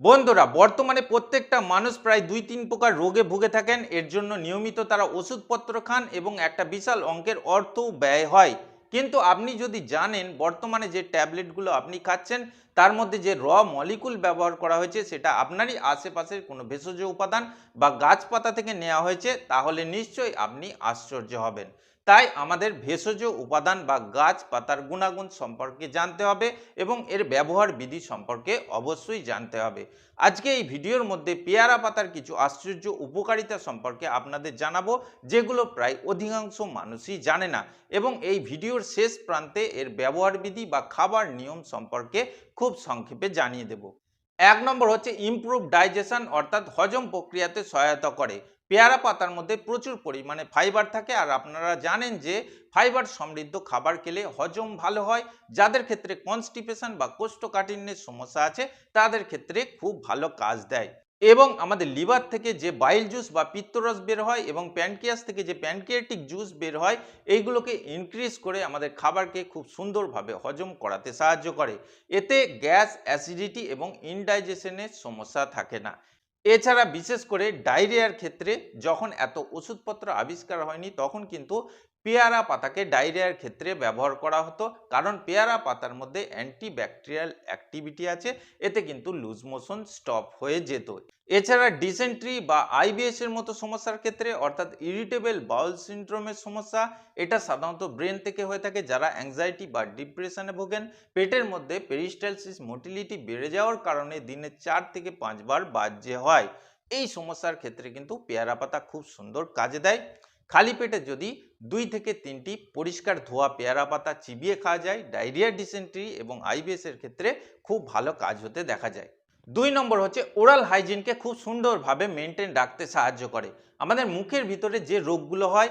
বন্ধুরা, বর্তমানে প্রত্যেকটা মানুষ প্রায় দুই তিন প্রকার রোগে ভুগে থাকেন। এর জন্য নিয়মিত তারা ওষুধপত্র খান এবং একটা বিশাল অঙ্কের অর্থও ব্যয় হয়। কিন্তু আপনি যদি জানেন বর্তমানে যে ট্যাবলেটগুলো আপনি খাচ্ছেন, তার মধ্যে যে র মলিকুল ব্যবহার করা হয়েছে, সেটা আপনারই আশেপাশের কোনো ভেষজ উপাদান বা গাছপাতা থেকে নেওয়া হয়েছে, তাহলে নিশ্চয়ই আপনি আশ্চর্য হবেন। তাই আমাদের ভেষজ উপাদান বা গাছ পাতার গুণাগুণ সম্পর্কে জানতে হবে এবং এর ব্যবহার বিধি সম্পর্কে অবশ্যই জানতে হবে। আজকে এই ভিডিওর মধ্যে পেয়ারা পাতার কিছু আশ্চর্য উপকারিতা সম্পর্কে আপনাদের জানাব, যেগুলো প্রায় অধিকাংশ মানুষই জানে না এবং এই ভিডিওর শেষ প্রান্তে এর ব্যবহার বিধি বা খাবার নিয়ম সম্পর্কে খুব সংক্ষেপে জানিয়ে দেব। এক নম্বর হচ্ছে ইমপ্রুভ ডাইজেশন অর্থাৎ হজম প্রক্রিয়াতে সহায়তা করে। পেয়ারা পাতার মধ্যে প্রচুর পরিমাণে ফাইবার থাকে। আর আপনারা জানেন যে ফাইবার সমৃদ্ধ খাবার খেলে হজম ভালো হয়। যাদের ক্ষেত্রে কনস্টিপেশন বা কোষ্ঠকাঠিন্যের সমস্যা আছে, তাদের ক্ষেত্রে খুব ভালো কাজ দেয়। এবং আমাদের লিভার থেকে যে বাইল জুস বা পিত্তরস বের হয় এবং প্যানকিয়াস থেকে যে প্যানকিয়াটিক জুস বের হয়, এইগুলোকে ইনক্রিজ করে আমাদের খাবারকে খুব সুন্দরভাবে হজম করাতে সাহায্য করে। এতে গ্যাস অ্যাসিডিটি এবং ইনডাইজেশনের সমস্যা থাকে না। এছাড়া বিশেষ করে ডায়রিয়ার ক্ষেত্রে যখন এত ওষুধপত্র আবিষ্কার হয়নি তখন কিন্তু পেয়ারা পাতাকে ডায়রিয়ার ক্ষেত্রে ব্যবহার করা হতো, কারণ পেয়ারা পাতার মধ্যে অ্যান্টিব্যাকটেরিয়াল অ্যাক্টিভিটি আছে, এতে কিন্তু লুজ মোশন স্টপ হয়ে যেত। এছাড়া ডিসেন্ট্রি বা আইবিএস এর মতো সমস্যার ক্ষেত্রে, অর্থাৎ ইরিটেবল বাউল সিন্ড্রোমের সমস্যা, এটা সাধারণত ব্রেন থেকে হয়ে থাকে, যারা অ্যাংজাইটি বা ডিপ্রেশনে ভোগেন। পেটের মধ্যে পেরিস্টালসিস মোটিলিটি বেড়ে যাওয়ার কারণে দিনে চার থেকে পাঁচবার বাজ্যে হয়। এই সমস্যার ক্ষেত্রে কিন্তু পেয়ারা পাতা খুব সুন্দর কাজে দেয়। খালি পেটে যদি দুই থেকে তিনটি পরিষ্কার ধোয়া পেয়ারা পাতা চিবিয়ে খাওয়া যায়, ডায়রিয়া ডিসেন্ট্রি এবং আইবিএসের ক্ষেত্রে খুব ভালো কাজ হতে দেখা যায়। দুই নম্বর হচ্ছে ওরাল হাইজিনকে খুব সুন্দরভাবে মেনটেন রাখতে সাহায্য করে। আমাদের মুখের ভিতরে যে রোগগুলো হয়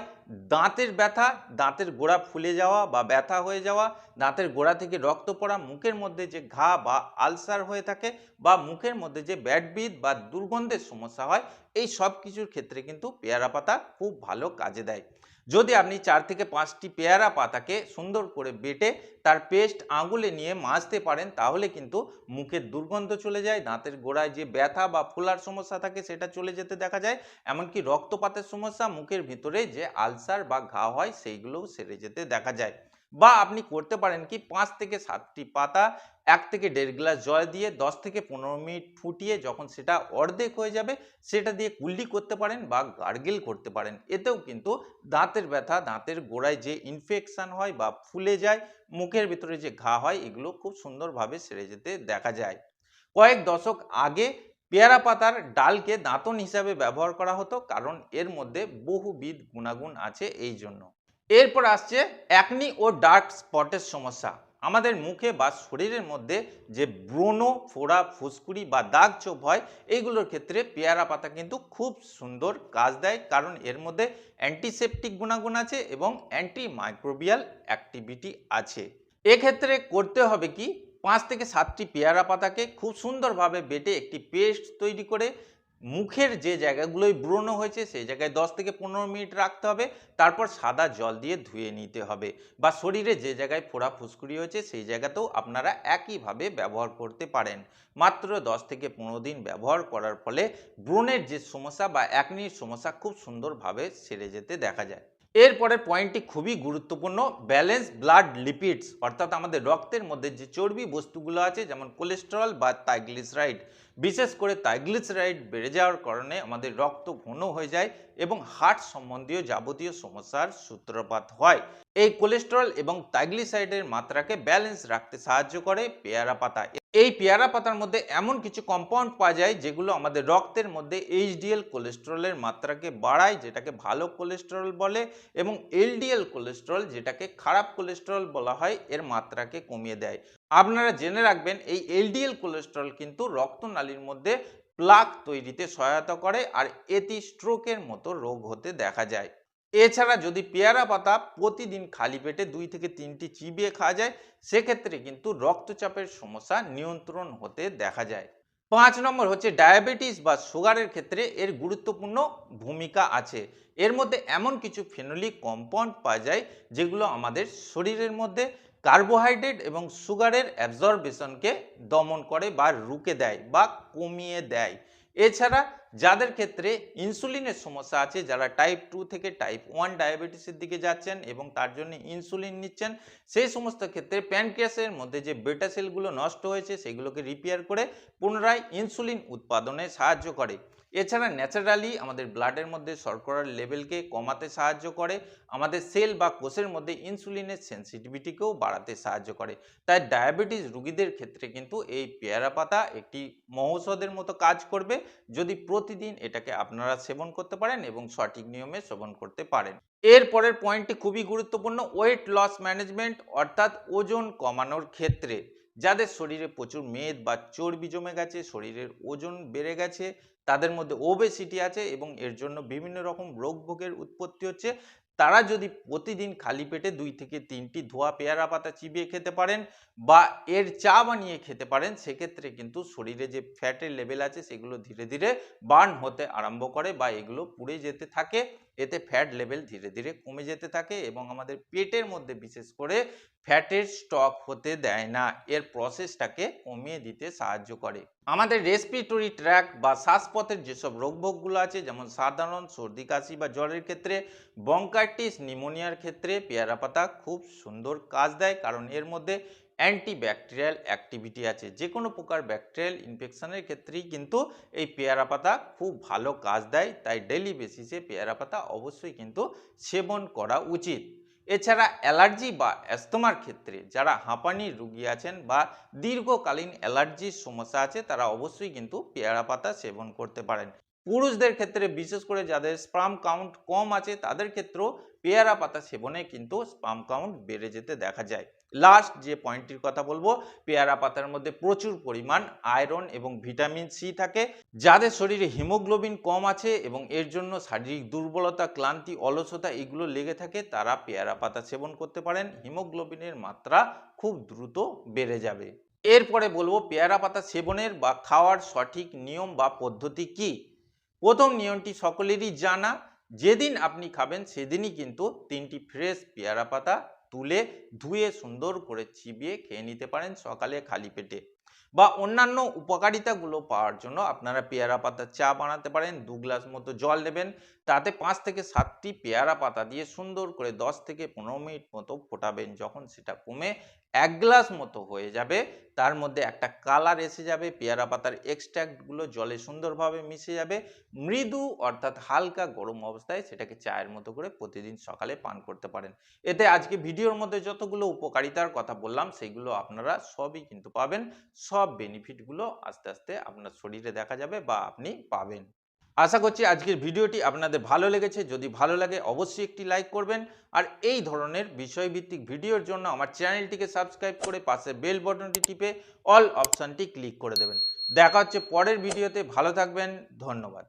দাঁতের ব্যথা, দাঁতের গোড়া ফুলে যাওয়া বা ব্যথা হয়ে যাওয়া, দাঁতের গোড়া থেকে রক্ত পড়া, মুখের মধ্যে যে ঘা বা আলসার হয়ে থাকে বা মুখের মধ্যে যে ব্যাডবিদ বা দুর্গন্ধের সমস্যা হয়, এই সব কিছুর ক্ষেত্রে কিন্তু পেয়ারা পাতা খুব ভালো কাজে দেয়। যদি আপনি চার থেকে পাঁচটি পেয়ারা পাতাকে সুন্দর করে বেটে তার পেস্ট আঙুলে নিয়ে মাজতে পারেন, তাহলে কিন্তু মুখের দুর্গন্ধ চলে যায়, দাঁতের গোড়ায় যে ব্যথা বা ফোলার সমস্যা থাকে সেটা চলে যেতে দেখা যায়, এমনকি রক্তপাতের সমস্যা মুখের ভিতরে যে আলসার বা ঘা হয়, সেইগুলোও সেরে যেতে দেখা যায়। বা আপনি করতে পারেন কি, পাঁচ থেকে সাতটি পাতা, এক থেকে দেড় গ্লাস জল দিয়ে দশ থেকে পনেরো মিনিট ফুটিয়ে যখন সেটা অর্ধেক হয়ে যাবে, সেটা দিয়ে কুল্লি করতে পারেন বা গার্গেল করতে পারেন। এতেও কিন্তু দাঁতের ব্যথা, দাঁতের গোড়ায় যে ইনফেকশন হয় বা ফুলে যায়, মুখের ভিতরে যে ঘা হয়, এগুলো খুব সুন্দরভাবে সেরে যেতে দেখা যায়। কয়েক দশক আগে পেয়ারা পাতার ডালকে দাঁতন হিসাবে ব্যবহার করা হতো, কারণ এর মধ্যে বহুবিধ গুণাগুণ আছে এই জন্য। এরপর আসছে অ্যাকনি ও ডার্ক স্পটের সমস্যা। আমাদের মুখে বা শরীরের মধ্যে যে ব্রণ, ফোড়া, ফুসকুড়ি বা দাগ চোপ হয় এইগুলোর ক্ষেত্রে পেয়ারা পাতা কিন্তু খুব সুন্দর কাজ দেয়, কারণ এর মধ্যে অ্যান্টিসেপটিক গুণাগুণ আছে এবং অ্যান্টি মাইক্রোবিয়াল অ্যাক্টিভিটি আছে। এক্ষেত্রে করতে হবে কি? পাঁচ থেকে সাতটি পেয়ারা পাতাকে খুব সুন্দরভাবে বেটে একটি পেস্ট তৈরি করে মুখের যে জায়গাগুলোই ব্রণ হয়েছে সেই জায়গায় দশ থেকে পনেরো মিনিট রাখতে হবে। তারপর সাদা জল দিয়ে ধুয়ে নিতে হবে বা শরীরে যে জায়গায় ফোড়া ফুসকুড়ি হয়েছে সেই জায়গাতেও আপনারা একইভাবে ব্যবহার করতে পারেন। মাত্র দশ থেকে পনেরো দিন ব্যবহার করার ফলে ব্রণের যে সমস্যা বা একনির সমস্যা খুব সুন্দরভাবে সেরে যেতে দেখা যায়। এরপরের পয়েন্টটি খুবই গুরুত্বপূর্ণ ব্যালেন্স ব্লাড লিপিডস অর্থাৎ আমাদের রক্তের মধ্যে যে চর্বি বস্তুগুলো আছে, যেমন কোলেস্টেরল বা থাইগ্লিসারাইড বিশেষ করে থাইগ্লিসারাইড বেড়ে যাওয়ার কারণে আমাদের রক্ত ঘন হয়ে যায় এবং হার্ট সম্বন্ধীয় যাবতীয় সমস্যার সূত্রপাত হয়। এই কোলেস্টেরল এবং থাইগ্লিসারাইডের মাত্রাকে ব্যালেন্স রাখতে সাহায্য করে পেয়ারা পাতা। এই পেয়ারা পাতার মধ্যে এমন কিছু কম্পাউন্ড পাওয়া যায় যেগুলো আমাদের রক্তের মধ্যে এইচডিএল কোলেস্টেরলের মাত্রাকে বাড়ায়, যেটাকে ভালো কোলেস্টেরল বলে এবং এলডিএল কোলেস্টেরল যেটাকে খারাপ কোলেস্টেরল বলা হয়, এর মাত্রাকে কমিয়ে দেয়। আপনারা জেনে রাখবেন, এই এলডিএল কোলেস্টেরল কিন্তু রক্তনালীর মধ্যে প্লাক তৈরিতে সহায়তা করে আর এটি স্ট্রোকের মতো রোগ হতে দেখা যায়। এছাড়া যদি পেয়ারা পাতা প্রতিদিন খালি পেটে দুই থেকে তিনটি চিবিয়ে খাওয়া যায়, সেক্ষেত্রে কিন্তু রক্তচাপের সমস্যা নিয়ন্ত্রণ হতে দেখা যায়। পাঁচ নম্বর হচ্ছে ডায়াবেটিস বা সুগারের ক্ষেত্রে এর গুরুত্বপূর্ণ ভূমিকা আছে। এর মধ্যে এমন কিছু ফেনোলিক কম্পাউন্ড পাওয়া যায়, যেগুলো আমাদের শরীরের মধ্যে কার্বোহাইড্রেট এবং সুগারের অ্যাবজর্বেশনকে দমন করে বা রুকে দেয় বা কমিয়ে দেয়। এছাড়া যাদের ক্ষেত্রে ইনসুলিনের সমস্যা আছে, যারা টাইপ টু থেকে টাইপ ওয়ান ডায়াবেটিসের দিকে যাচ্ছেন এবং তার জন্য ইনসুলিন নিচ্ছেন, সেই সমস্ত ক্ষেত্রে প্যানক্রিয়াসের মধ্যে যে বেটা সেলগুলো নষ্ট হয়েছে, সেগুলোকে রিপেয়ার করে পুনরায় ইনসুলিন উৎপাদনে সাহায্য করে। এছাড়া ন্যাচারালি আমাদের ব্লাডের মধ্যে শর্করার লেভেলকে কমাতে সাহায্য করে, আমাদের সেল বা কোষের মধ্যে ইনসুলিনের সেন্সিটিভিটিকেও বাড়াতে সাহায্য করে। তাই ডায়াবেটিস রুগীদের ক্ষেত্রে কিন্তু এই পেয়ারা পাতা একটি মহৌষধের মতো কাজ করবে, যদি প্রতিদিন এটাকে আপনারা সেবন করতে পারেন এবং সঠিক নিয়মে সেবন করতে পারেন। এর পরের পয়েন্টটি খুবই গুরুত্বপূর্ণ ওয়েট লস ম্যানেজমেন্ট অর্থাৎ ওজন কমানোর ক্ষেত্রে। যাদের শরীরে প্রচুর মেদ বা চর্বি জমে গেছে, শরীরের ওজন বেড়ে গেছে, তাদের মধ্যে ওবেসিটি আছে এবং এর জন্য বিভিন্ন রকম রোগ ভোগের উৎপত্তি হচ্ছে। তারা যদি প্রতিদিন খালি পেটে দুই থেকে তিনটি ধোয়া পেয়ারা পাতা চিবিয়ে খেতে পারেন বা এর চা বানিয়ে খেতে পারেন, সেক্ষেত্রে কিন্তু শরীরে যে ফ্যাটের লেভেল আছে, সেগুলো ধীরে ধীরে বার্ন হতে আরম্ভ করে বা এগুলো পুড়ে যেতে থাকে। এতে ফ্যাট লেভেল ধীরে ধীরে কমে যেতে থাকে এবং আমাদের পেটের মধ্যে বিশেষ করে ফ্যাটের স্টক হতে দেয় না। এর প্রসেসটাকে কমিয়ে দিতে সাহায্য করে। আমাদের রেসপিরেটরি ট্র্যাক বা শ্বাসপথের যেসব রোগভোগগুলো আছে, যেমন সাধারণ সর্দি, কাশি বা জ্বরের ক্ষেত্রে বঙ্কাইটিস নিমোনিয়ার ক্ষেত্রে পেয়ারা পাতা খুব সুন্দর কাজ দেয়, কারণ এর মধ্যে অ্যান্টিব্যাকটেরিয়াল অ্যাক্টিভিটি আছে। যে কোনো প্রকার ব্যাকটেরিয়াল ইনফেকশনের ক্ষেত্রেই কিন্তু এই পেয়ারা পাতা খুব ভালো কাজ দেয়। তাই ডেলি বেসিসে পেয়ারা পাতা অবশ্যই কিন্তু সেবন করা উচিত। এছাড়া অ্যালার্জি বা অ্যাস্তমার ক্ষেত্রে যারা হাঁপানির রুগী আছেন বা দীর্ঘকালীন অ্যালার্জির সমস্যা আছে, তারা অবশ্যই কিন্তু পেয়ারা পাতা সেবন করতে পারেন। পুরুষদের ক্ষেত্রে বিশেষ করে যাদের স্পাম কাউন্ট কম আছে, তাদের ক্ষেত্রেও পেয়ারা পাতা সেবনে কিন্তু স্পাম কাউন্ট বেড়ে যেতে দেখা যায়। লাস্ট যে পয়েন্টটির কথা বলব, পেয়ারা পাতার মধ্যে প্রচুর পরিমাণ আয়রন এবং ভিটামিন সি থাকে, যাদের শরীরে হিমোগ্লোবিন কম আছে এবং এর জন্য শারীরিক দুর্বলতা, ক্লান্তি, অলসতা এগুলো লেগে থাকে, তারা পেয়ারা পাতা সেবন করতে পারেন। হিমোগ্লোবিনের মাত্রা খুব দ্রুত বেড়ে যাবে। এরপরে বলব পেয়ারা পাতা সেবনের বা খাওয়ার সঠিক নিয়ম বা পদ্ধতি কি? প্রথম নিয়মটি সকলেরই জানা। যেদিন আপনি খাবেন, সেদিনই কিন্তু তিনটি ফ্রেশ পেয়ারা পাতা তুলে ধুয়ে সুন্দর করে চিবিয়ে খেয়ে নিতে পারেন সকালে খালি পেটে। বা অন্যান্য উপকারিতাগুলো পাওয়ার জন্য আপনারা পেয়ারা পাতার চা বানাতে পারেন, দু গ্লাস মতো জল নেবেন। তাতে পাঁচ থেকে সাতটি পেয়ারা পাতা দিয়ে সুন্দর করে দশ থেকে পনেরো মিনিট মতো ফোটাবেন। যখন সেটা কমে এক গ্লাস মতো হয়ে যাবে। তার মধ্যে একটা কালার এসে যাবে, পেয়ারা পাতার এক্সট্র্যাক্টগুলো জলে সুন্দরভাবে মিশে যাবে। মৃদু অর্থাৎ হালকা গরম অবস্থায় সেটাকে চায়ের মতো করে প্রতিদিন সকালে পান করতে পারেন। এতে আজকে ভিডিওর মধ্যে যতগুলো উপকারিতার কথা বললাম, সেগুলো আপনারা সবই কিন্তু পাবেন। সব বেনিফিটগুলো আস্তে আস্তে আপনার শরীরে দেখা যাবে বা আপনি পাবেন। আশা করছি আজকের ভিডিওটি আপনাদের ভালো লেগেছে। যদি ভালো লাগে অবশ্যই একটি লাইক করবেন। আর এই ধরনের বিষয়ভিত্তিক ভিডিওর জন্য আমার চ্যানেলটিকে সাবস্ক্রাইব করে পাশে বেল বটনটি টিপে অল অপশানটি ক্লিক করে দেবেন। দেখা হচ্ছে পরের ভিডিওতে। ভালো থাকবেন। ধন্যবাদ।